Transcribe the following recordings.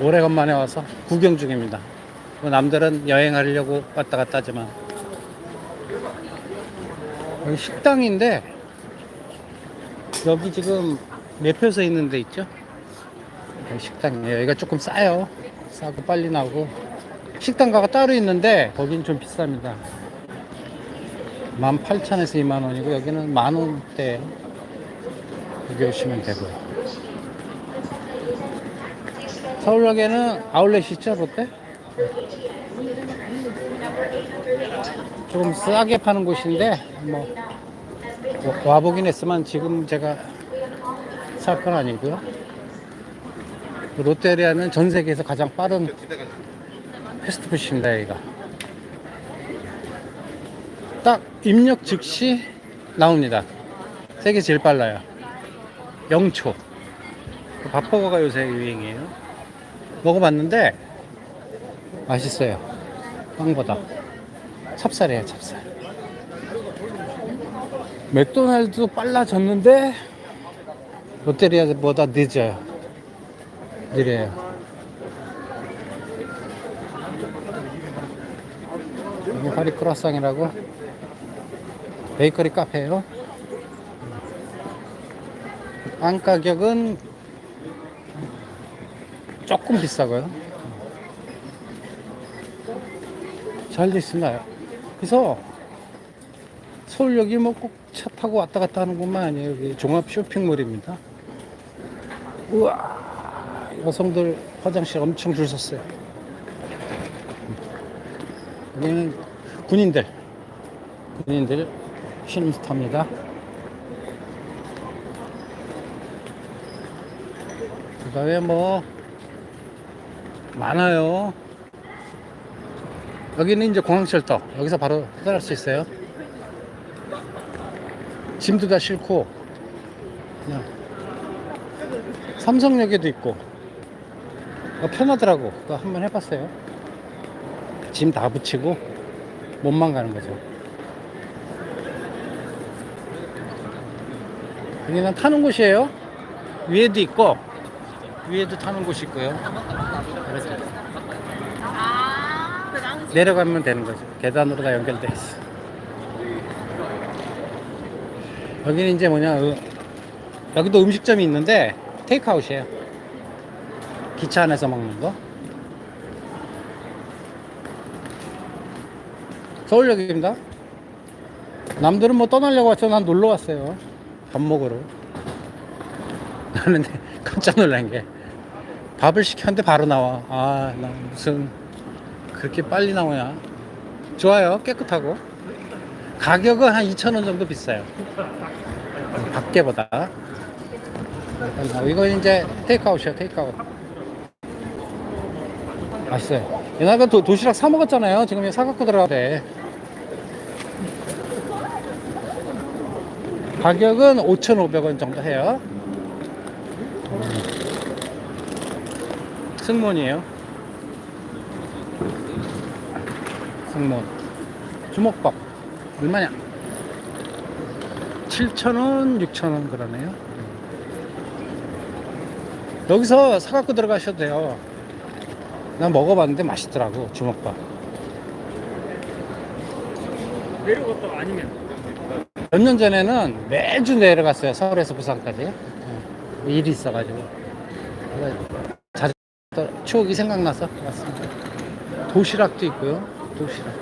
오래간만에 와서 구경 중입니다. 뭐 남들은 여행하려고 왔다 갔다 하지만 여기 식당인데 여기 지금 매표소 있는 데 있죠? 여기 식당이에요. 여기가 조금 싸요. 싸고 빨리 나오고 식당가가 따로 있는데 거긴 좀 비쌉니다. 18,000에서 2만 원이고 여기는 만 원대 여기 오시면 되고요. 서울역에는 아울렛 있죠, 롯데? 조금 싸게 파는 곳인데 뭐 와- 와보긴 했지만 지금 제가 살 건 아니고요. 롯데리아는 전 세계에서 가장 빠른 패스트푸드입니다, 여기가. 딱 입력 즉시 나옵니다. 세계 제일 빨라요. 0초. 밥버거가 요새 유행이에요. 먹어봤는데 맛있어요. 빵보다. 찹쌀이에요, 찹쌀. 맥도날드도 빨라졌는데 롯데리아보다 늦어요. 느려요. 여기 파리 크로상이라고 베이커리 카페예요. 빵 가격은 조금 비싸고요. 잘 돼 있습니다. 그래서 서울역이 뭐 꼭 차 타고 왔다 갔다 하는 곳만 아니에요. 여기 종합 쇼핑몰입니다. 우와, 여성들 화장실 엄청 줄 섰어요. 여기는 군인들, 군인들 신음스타입니다. 그 다음에 뭐, 많아요. 여기는 이제 공항철도. 여기서 바로 떠날 수 있어요. 짐도 다 싣고, 그냥. 삼성역에도 있고, 어, 편하더라고. 그거 한번 해봤어요. 짐 다 붙이고, 몸만 가는 거죠. 여기는 타는 곳이에요. 위에도 있고, 위에도 타는 곳이 있고요. 그래서 내려가면 되는 거죠. 계단으로 다 연결돼 있어. 여기는 이제 뭐냐, 어, 여기도 음식점이 있는데 테이크아웃이에요. 기차 안에서 먹는 거. 서울역입니다. 남들은 뭐 떠나려고 왔죠. 난 놀러 왔어요. 밥 먹으러. 나는 깜짝 놀란 게 밥을 시켰는데 바로 나와. 아, 나 무슨 그렇게 빨리 나오냐. 좋아요. 깨끗하고. 가격은 한 2,000원 정도 비싸요. 밖에보다. 이건 이제 테이크아웃이야, 테이크아웃. 맛있어요. 옛날에 도, 도시락 사 먹었잖아요. 지금 이거 사갖고 들어가야 돼. 가격은 5,500원 정도 해요. 승몬이에요. 승몬. 주먹밥. 얼마냐? 7,000원, 6,000원 그러네요. 여기서 사갖고 들어가셔도 돼요. 난 먹어봤는데 맛있더라고, 주먹밥. 내려갔다가 아니면 몇 년 전에는 매주 내려갔어요. 서울에서 부산까지. 어, 일이 있어가지고. 자주 또 추억이 생각나서 왔습니다. 도시락도 있고요. 도시락.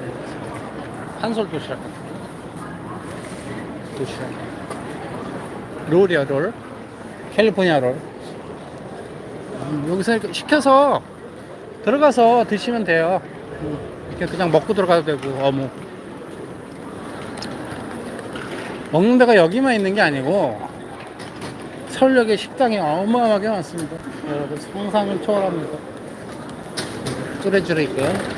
한솔 도시락. 도시락. 롤이야, 롤. 캘리포니아 롤. 음, 여기서 시켜서 들어가서 드시면 돼요. 음, 이렇게 그냥 먹고 들어가도 되고, 어묵. 먹는 데가 여기만 있는 게 아니고 서울역에 식당이 어마어마하게 많습니다. 여러분 상상을 초월합니다. 뚜레쥬르 있고요.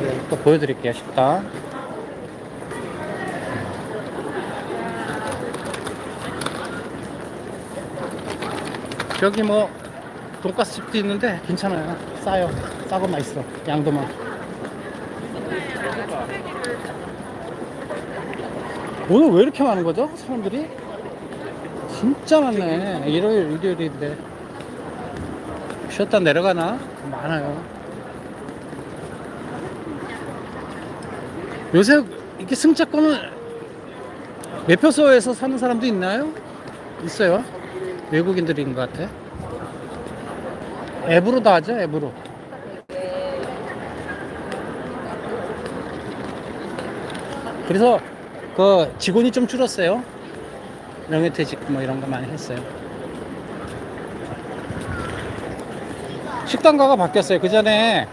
네, 또 보여드릴게요 식당. 여기 뭐 돈가스 집도 있는데 괜찮아요. 싸요. 싸고 맛있어. 양도 많고. 오늘 왜 이렇게 많은 거죠? 사람들이? 진짜 많네. 일요일, 일요일인데. 쉬었다 내려가나? 많아요. 요새 이렇게 승차권을 매표소에서 사는 사람도 있나요? 있어요. 외국인들인 것 같아. 앱으로 다 하죠, 앱으로. 그래서 그 직원이 좀 줄었어요. 명예퇴직 뭐 이런 거 많이 했어요. 식당가가 바뀌었어요. 그 전에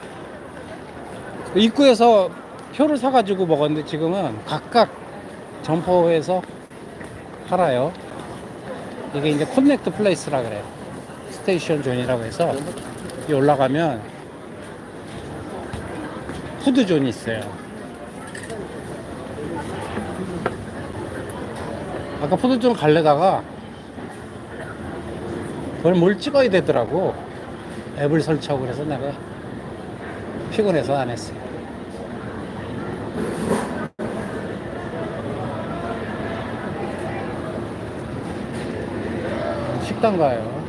그 입구에서 표를 사가지고 먹었는데 지금은 각각 점포에서 팔아요. 이게 이제 커넥트 플레이스라 그래요. 스테이션 존이라고 해서 이 올라가면 푸드 존이 있어요. 아까 푸드 존 갈래다가 그걸 뭘 찍어야 되더라고. 앱을 설치하고 그래서 내가 피곤해서 안 했어요. 식당 가요.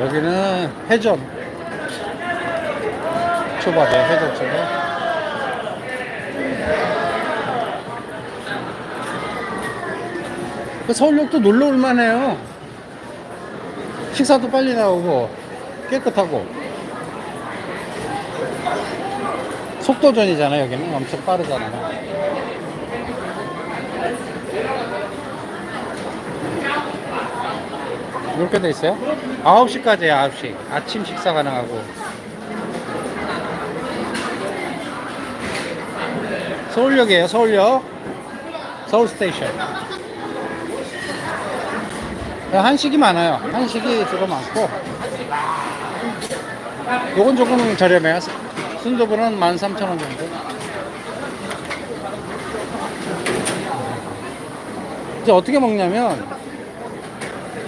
여기는 회전. 초밥이에요, 회전 초밥. 그 서울역도 놀러 올만해요. 식사도 빨리 나오고 깨끗하고 속도전이잖아요. 여기는 엄청 빠르잖아요. 이렇게 돼 있어요? 9시까지야 9시 아침 식사 가능하고 서울역이에요 서울역 서울 스테이션 한식이 많아요. 한식이 주로 많고. 요건 조금 저렴해요. 순두부는 13,000원 정도. 이제 어떻게 먹냐면,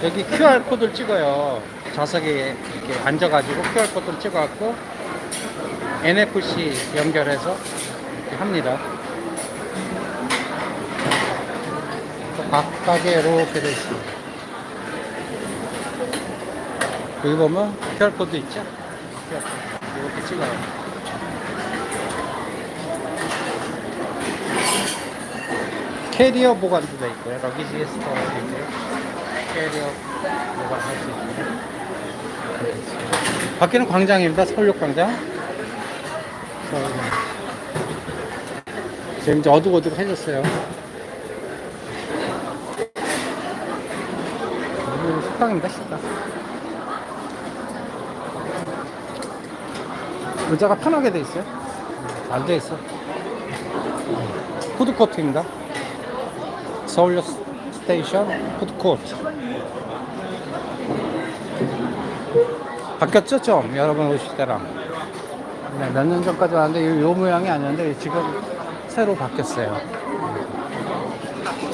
여기 QR코드를 찍어요. 좌석에 이렇게 앉아가지고 QR코드를 찍어갖고, NFC 연결해서 이렇게 합니다. 각각에 이렇게 돼 있습니다. 여기 보면 QR코드 있죠? 이렇게 찍어요. 캐리어 보관도 돼 있고요. 러기지 스토어도 있고요. 캐리어 보관할 수 있고요. 밖에는 광장입니다. 서울역 광장. 지금 이제 어둑어둑해졌어요. 식당입니다, 식당. 의자가 편하게 돼 있어요. 잘돼 있어. 푸드코트입니다. 서울역 스테이션 푸드코트. 바뀌었죠, 좀? 여러분 오실 때랑. 네, 몇 년 전까지 왔는데 요, 요 모양이 아니었는데 지금 새로 바뀌었어요.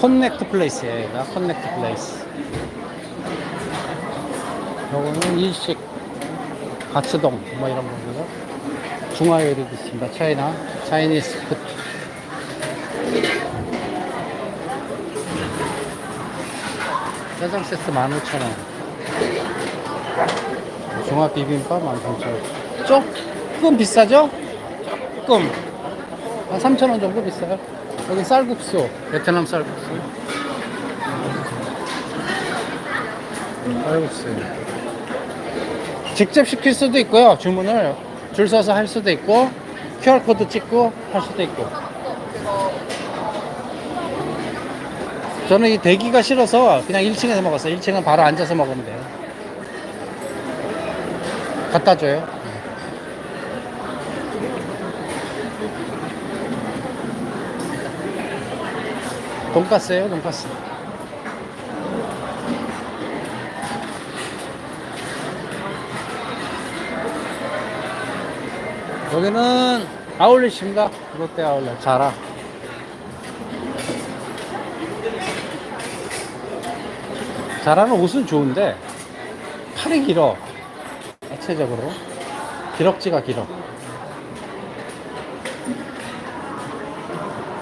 커넥트 플레이스예요, 얘가. 커넥트 플레이스. 요거는 일식, 가츠동, 뭐 이런 거고요. 중화요리도 있습니다. 차이나, 차이니스 푸드. 짜장 세트 15,000원. 중화 비빔밥 13,000원. 조금 비싸죠? 조금. 한 3,000원 정도 비싸요. 여기 쌀국수, 베트남 쌀국수. 쌀국수. 직접 시킬 수도 있고요. 주문을 줄 서서 할 수도 있고 QR코드 찍고 할 수도 있고 저는 이 대기가 싫어서 그냥 1층에서 먹었어요. 1층은 바로 앉아서 먹으면 돼요. 갖다 줘요. 돈가스예요 돈가스. 여기는 아울렛입니다. 롯데 아울렛. 자라. 자라는 옷은 좋은데 팔이 길어. 대체적으로 기럭지가 길어.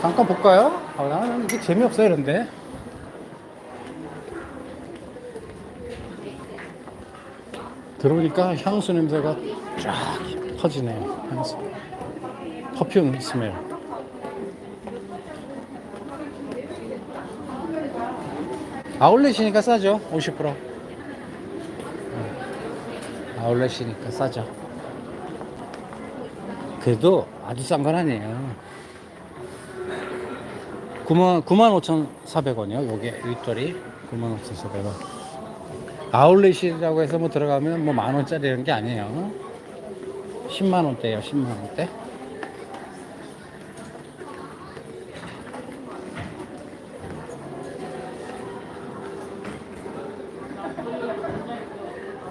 잠깐 볼까요? 아, 나는 이게 재미없어요, 이런데. 들어오니까 향수 냄새가 쫙 퍼지네요. 향수. 퍼퓸 스멜. 아울렛이니까 싸죠. 50%. 음. 아울렛이니까 싸죠. 그래도 아주 싼 건 아니에요. 9만, 95,400원이요. 요게 윗돌이 95,400원. 아울렛이라고 해서 뭐 들어가면 뭐 만 원짜리 이런 게 아니에요. 10만 원대예요. 10만 원대.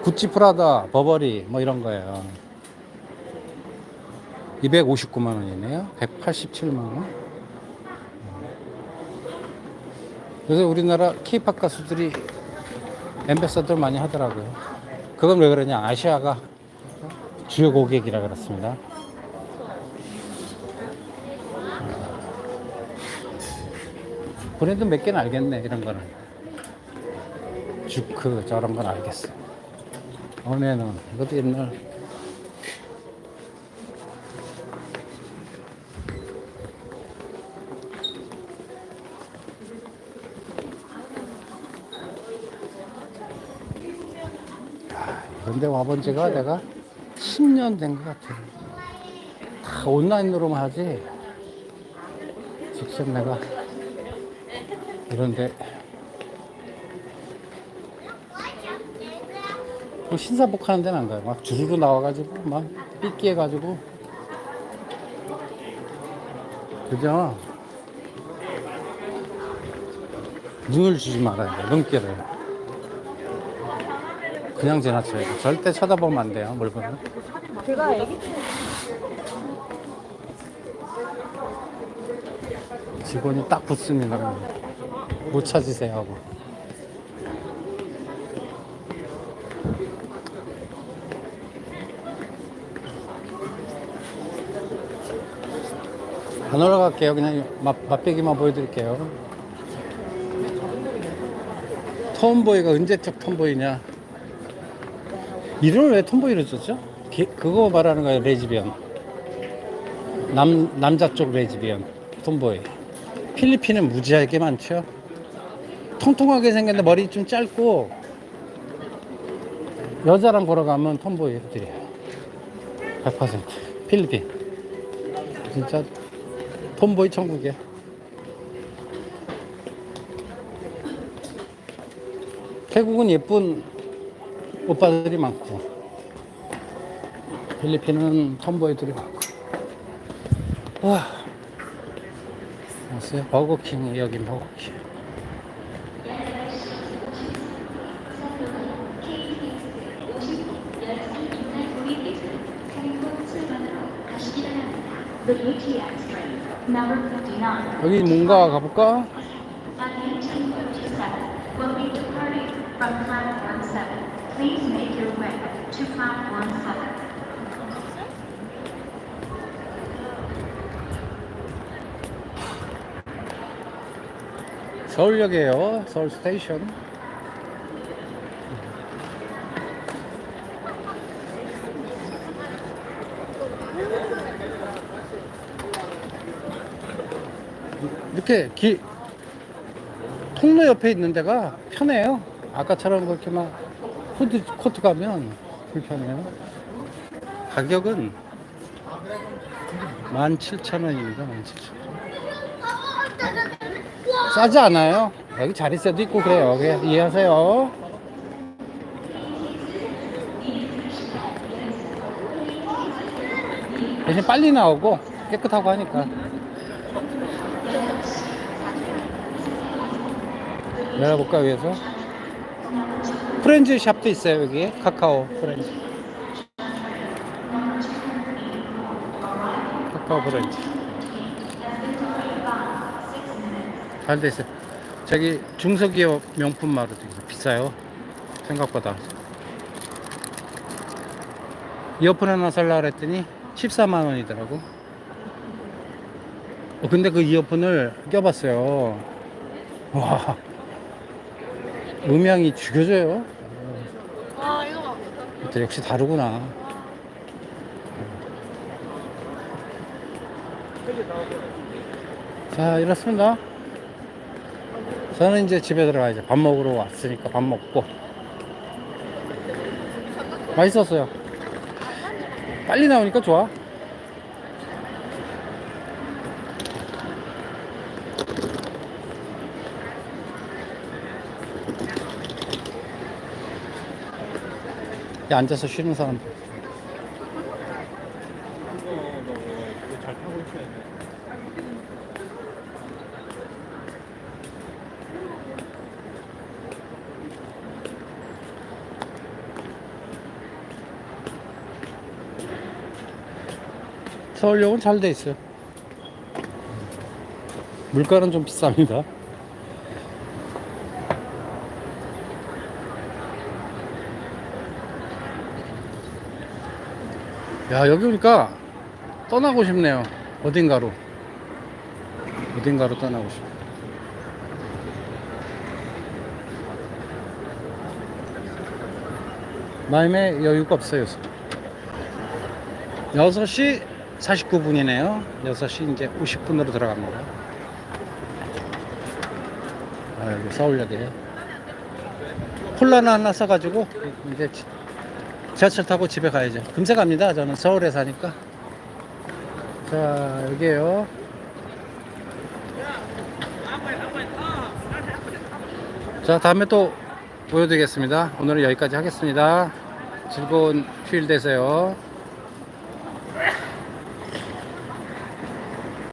구찌 프라다 버버리 뭐 이런 거예요. 259만 원이네요. 187만 원. 요새 우리나라 케이팝 가수들이 엠베서더 많이 하더라고요. 그건 왜 그러냐? 아시아가 주요 고객이라 그렇습니다. 브랜드 몇 개는 알겠네, 이런 거는. 주크, 저런 건 알겠어. 어메는, 이것도 옛날. 근데 와본 지가 내가 10년 된 것 같아요. 다 온라인으로만 하지. 직접 내가 이런데 뭐 신사복 하는 데는 안 가요. 막 주르르 나와가지고 막 삐끼해가지고 그죠? 눈을 주지 말아야 돼. 눈길을. 그냥 지나쳐야 돼. 절대 쳐다보면 안 돼요. 물건을. 제가 애기 직원이 딱 붙습니다. 못 찾으세요 하고. 안 올라갈게요. 그냥 맛, 맛배기만 보여드릴게요. 톰보이가 언제적 톰보이냐? 이름을 왜 톰보이를 줬죠? 게- 그거 말하는 거예요, 레즈비언. 남, 남자 쪽 레즈비언. 톰보이. 필리핀은 무지하게 많죠. 통통하게 생겼는데 머리 좀 짧고 여자랑 보러 가면 톰보이들이에요. 100% 필리핀. 진짜 톰보이 천국이야. 태국은 예쁜 오빠들이 많고 필리핀은 톰보이들이 많고. 와 왔어요 버거킹 여긴 버거킹. number 59, 여기 뭔가 가볼까? at 1857, will be departing from platform 7. Please make your way to platform 7. 서울역이에요 서울 스테이션 이렇게 길 통로 옆에 있는 데가 편해요 아까처럼 그렇게 막 후드 코트 가면 불편해요 가격은 17,000원입니다 17,000원 싸지 않아요. 여기 자릿세도 있고 그래요. 그래, 이해하세요. 대신 빨리 나오고 깨끗하고 하니까. 열어볼까 위에서? 프렌즈 샵도 있어요 여기 카카오 프렌즈. 카카오 프렌즈. 잘 돼 있어요. 저기 중소기업 명품 마루도 있어요. 비싸요. 생각보다. 이어폰 하나 살라 그랬더니 14만 원이더라고. 어, 근데 그 이어폰을 껴봤어요. 와. 음향이 죽여져요. 아 이거 봐. 근데 역시 다르구나. 자, 이렇습니다. 저는 이제 집에 들어가야죠. 밥 먹으러 왔으니까 밥 먹고. 맛있었어요. 빨리 나오니까 좋아. 앉아서 쉬는 사람. 서울역은 잘 돼 있어요. 물가는 좀 비쌉니다. 야, 여기 오니까 떠나고 싶네요. 어딘가로. 어딘가로 떠나고 싶어. 마음에 여유가 없어요. 6시 49분이네요. 6시 이제 50분으로 들어갑니다. 아, 여기 서울역이에요. 콜라나 하나 사가지고 이제 지- 지하철 타고 집에 가야죠. 금세 갑니다. 저는 서울에 사니까. 자, 여기에요. 자, 다음에 또 보여드리겠습니다. 오늘은 여기까지 하겠습니다. 즐거운 휴일 되세요.